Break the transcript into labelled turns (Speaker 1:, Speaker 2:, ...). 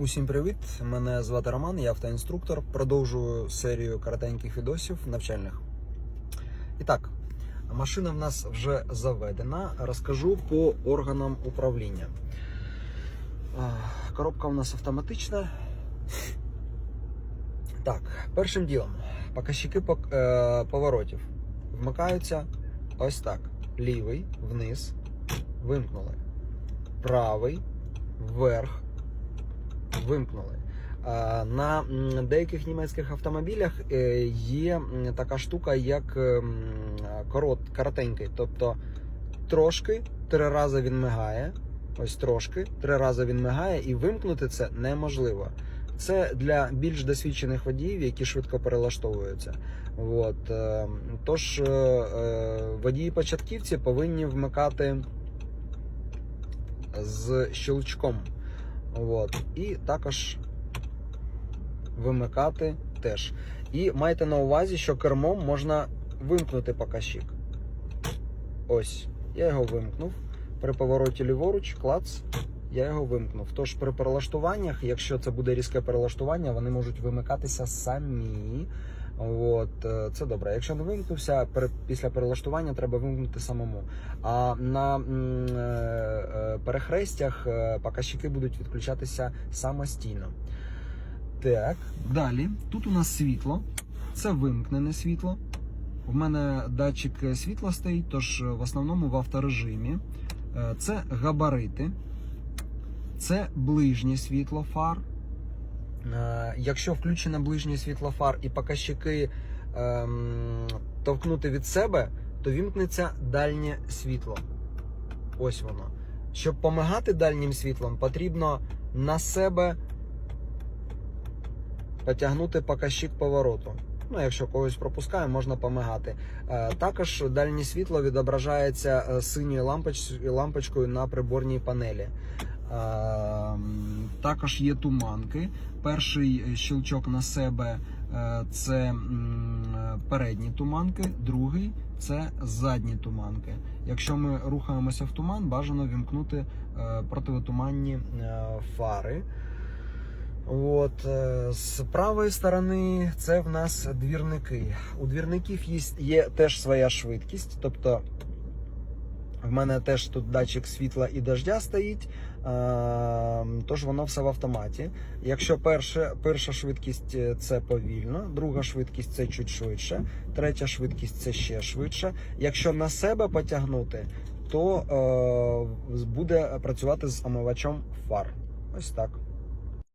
Speaker 1: Усім привіт! Мене звати Роман, я автоінструктор. Продовжую серію коротеньких відосів навчальних. І так, машина в нас вже заведена. Розкажу по органам управління. Коробка у нас автоматична. Так, першим ділом, показчики е, поворотів вмикаються ось так: лівий вниз, вимкнули, правий вверх вимкнули. На деяких німецьких автомобілях е, є така штука, як ем, корот, коротенький. Тобто трошки три рази він мигає. Ось трошки, три рази він мигає, і вимкнути це неможливо. Це для більш досвідчених водіїв, які швидко перелаштовуються. От. е, Тож е, е, водії-початківці повинні вмикати з щелчком. От. І також вимикати теж. І майте на увазі, що кермом можна вимкнути показчик. Ось, я його вимкнув. При повороті ліворуч, клац, я його вимкнув. Тож при перелаштуваннях, якщо це буде різке перелаштування, вони можуть вимикатися самі. От, е, це добре. Якщо не вимкнувся, після перелаштування треба вимкнути самому. А на е, е, перехрестях показчики будуть відключатися самостійно. Так, далі. Тут у нас світло. Це вимкнене світло. В мене датчик світла стоїть, тож в основному в авторежимі. Це габарити, це ближнє світло фар. Е, Якщо включене ближнє світло фар і показчики ем, товкнути від себе, то вімкнеться дальнє світло. Ось воно. Щоб помагати дальнім світлом, потрібно на себе потягнути показчик повороту. Ну, якщо когось пропускає, можна помагати. Е, Також дальнє світло відображається е, синьою лампоч- лампочкою на приборній панелі. Е, Також є туманки. Перший щелчок на себе е, це передні туманки, другий це задні туманки. Якщо ми рухаємося в туман, бажано вімкнути е, противотуманні е, фари. От, е, з правої сторони це в нас двірники. У двірників є, є теж своя швидкість, тобто в мене теж тут датчик світла і дождя стоїть, тож воно все в автоматі. Якщо перша, перша швидкість е, це повільно, друга швидкість це чуть швидше, третя швидкість це ще швидше. Якщо на себе потягнути, то е, буде працювати з омивачом фар. Ось так.